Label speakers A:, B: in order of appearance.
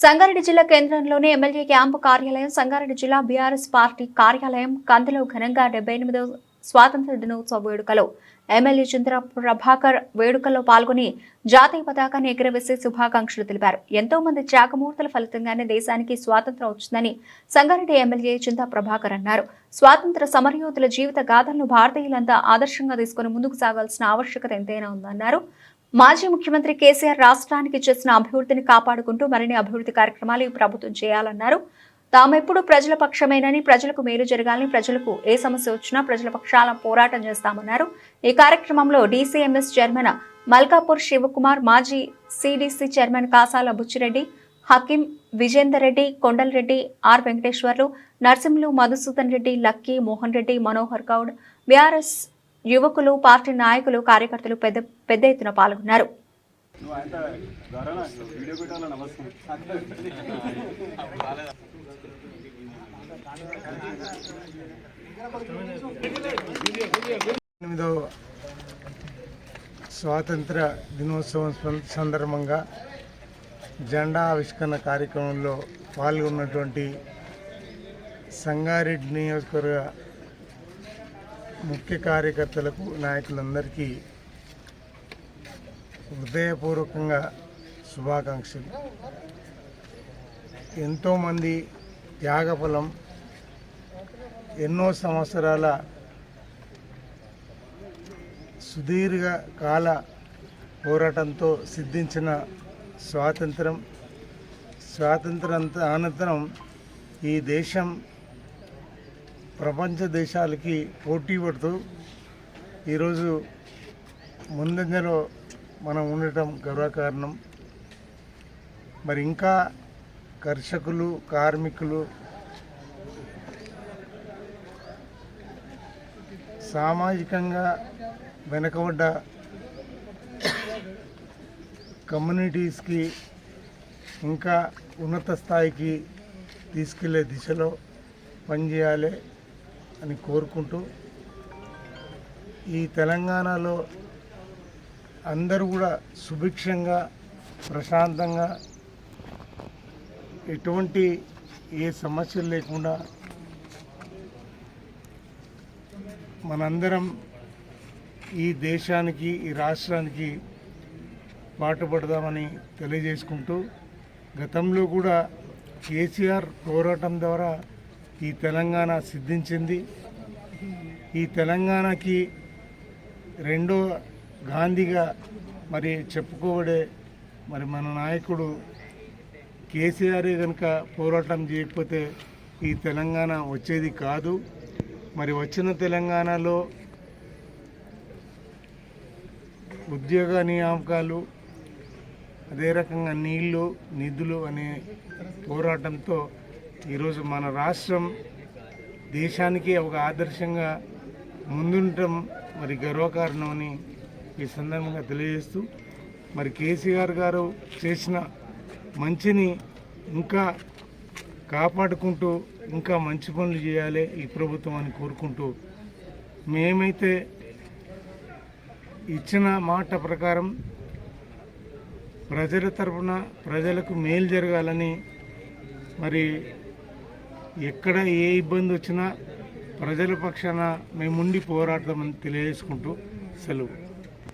A: సంగారెడ్డి జిల్లా కేంద్రంలోని MLA camp కార్యాలయం సంగారెడ్డి జిల్లా బీఆర్ఎస్ పార్టీ కార్యాలయం కందలో ఘనంగా డెబ్బై ఎనిమిదవ స్వాతంత్ర దినోత్సవ వేడుకలో. ఎమ్మెల్యే చంద్ర ప్రభాకర్ వేడుకల్లో పాల్గొని జాతీయ పతాకాన్ని ఎగురవేసి శుభాకాంక్షలు తెలిపారు. ఎంతో మంది త్యాగమూర్తుల ఫలితంగానే దేశానికి స్వాతంత్రం వచ్చిందని సంగారెడ్డి ఎమ్మెల్యే చింతా ప్రభాకర్ అన్నారు. స్వాతంత్ర సమరయోధుల జీవిత గాథలను భారతీయులంతా ఆదర్శంగా తీసుకుని ముందుకు సాగాల్సిన ఆవశ్యకత ఎంతైనా ఉందన్నారు. మాజీ ముఖ్యమంత్రి కేసీఆర్ రాష్ట్రానికి చేసిన అభివృద్ధిని కాపాడుకుంటూ మరిన్ని అభివృద్ధి కార్యక్రమాలు ఈ ప్రభుత్వం చేయాలన్నారు. తామెప్పుడు ప్రజల పక్షమేనని ప్రజలకు మేలు జరగాలని ప్రజలకు ఏ సమస్య వచ్చినా ప్రజల పక్షాల పోరాటం చేస్తామన్నారు. ఈ కార్యక్రమంలో డీసీఎంఎస్ చైర్మన్ మల్కాపూర్ శివకుమార్ మాజీ CDC chairman Kasala Buchireddy Hakeem Vijender Reddy Kondalreddy R Venkateswarlu Narsimhulu Madhusudan Reddy lucky Mohan Reddy Manohar Goud BRS యువకులు పార్టీ నాయకులు కార్యకర్తలు పెద్ద పెద్ద ఎత్తున పాల్గొన్నారు.
B: ఎనిమిదవ స్వాతంత్ర దినోత్సవం సందర్భంగా జెండా ఆవిష్కరణ కార్యక్రమంలో పాల్గొన్నటువంటి సంగారెడ్డి నియోజకవర్గ ముఖ్య కార్యకర్తలకు నాయకులందరికీ హృదయపూర్వకంగా శుభాకాంక్షలు. ఎంతోమంది త్యాగఫలం ఎన్నో సంవత్సరాల సుదీర్ఘ కాల పోరాటంతో సిద్ధించిన స్వాతంత్రం స్వాతంత్రం అనంతరం ఈ దేశం ప్రపంచ దేశాలకి పోటీ పడుతూ ఈరోజు ముందంజలో మనం ఉండటం గర్వకారణం. మరి ఇంకా కర్షకులు కార్మికులు సామాజికంగా వెనకబడ్డ కమ్యూనిటీస్కి ఇంకా ఉన్నత స్థాయికి తీసుకెళ్ళే దిశలో పనిచేయాలి. అని కోరుకుంటూ ఈ తెలంగాణలో అందరూ కూడా సుభిక్షంగా ప్రశాంతంగా ఎటువంటి ఏ సమస్యలు లేకుండా మనందరం ఈ దేశానికి ఈ రాష్ట్రానికి పాటుపడదామని తెలియజేసుకుంటూ గతంలో కూడా కేసీఆర్ పోరాటం ద్వారా ఈ తెలంగాణ సిద్ధించింది. ఈ తెలంగాణకి రెండో గాంధీగా మరి చెప్పుకోబడే మరి మన నాయకుడు కేసీఆరే కనుక పోరాటం చేయకపోతే ఈ తెలంగాణ వచ్చేది కాదు. మరి వచ్చిన తెలంగాణలో ఉద్యోగ నియామకాలు అదే రకంగా నీళ్ళు నిధులు అనే పోరాటంతో ఈరోజు మన రాష్ట్రం దేశానికి ఒక ఆదర్శంగా ముందుండటం మరి గర్వకారణమని ఈ సందర్భంగా తెలియజేస్తూ మరి కేసీఆర్ గారు చేసిన మంచిని ఇంకా కాపాడుకుంటూ ఇంకా మంచి పనులు చేయాలి ఈ ప్రభుత్వం అని కోరుకుంటూ మేమైతే ఇచ్చిన మాట ప్రకారం ప్రజల తరఫున ప్రజలకు మేలు జరగాలని మరి ఎక్కడ ఏ ఇబ్బంది వచ్చినా ప్రజల పక్షాన మేముండి పోరాడతామని తెలియజేసుకుంటూ సెలవు.